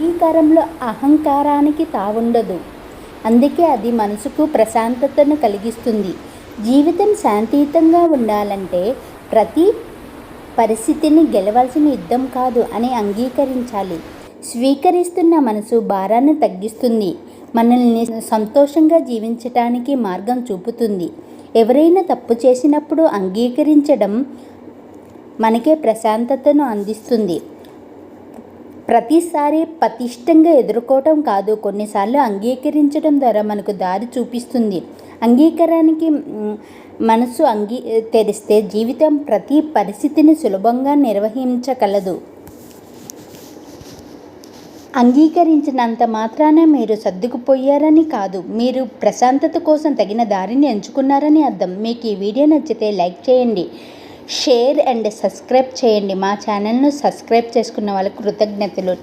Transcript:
అంగీకారంలో అహంకారానికి తావుండదు. అందుకే అది మనసుకు ప్రశాంతతను కలిగిస్తుంది. జీవితం శాంతియుతంగా ఉండాలంటే ప్రతి పరిస్థితిని గెలవాల్సిన యుద్ధం కాదు అని అంగీకరించాలి. స్వీకరిస్తున్న మనసు భారాన్ని తగ్గిస్తుంది. మనల్ని సంతోషంగా జీవించటానికి మార్గం చూపుతుంది. ఎవరైనా తప్పు చేసినప్పుడు అంగీకరించడం మనకే ప్రశాంతతను అందిస్తుంది. ప్రతిసారి పతిష్టంగా ఎదుర్కోవటం కాదు. కొన్నిసార్లు అంగీకరించడం ద్వారా మనకు దారి చూపిస్తుంది. అంగీకారానికి మనసు అంగీ తెరిస్తే జీవితం ప్రతి పరిస్థితిని సులభంగా నిర్వహించగలదు. అంగీకరించినంత మాత్రాన మీరు సర్దుకుపోయారని కాదు. మీరు ప్రశాంతత కోసం తగిన దారిని ఎంచుకున్నారని అర్థం. మీకు ఈ వీడియో నచ్చితే లైక్ చేయండి. షేర్ అండ్ సబ్స్క్రైబ్ చేయండి. మా ఛానల్ను సబ్స్క్రైబ్ చేసుకున్న వాళ్ళకు కృతజ్ఞతలు.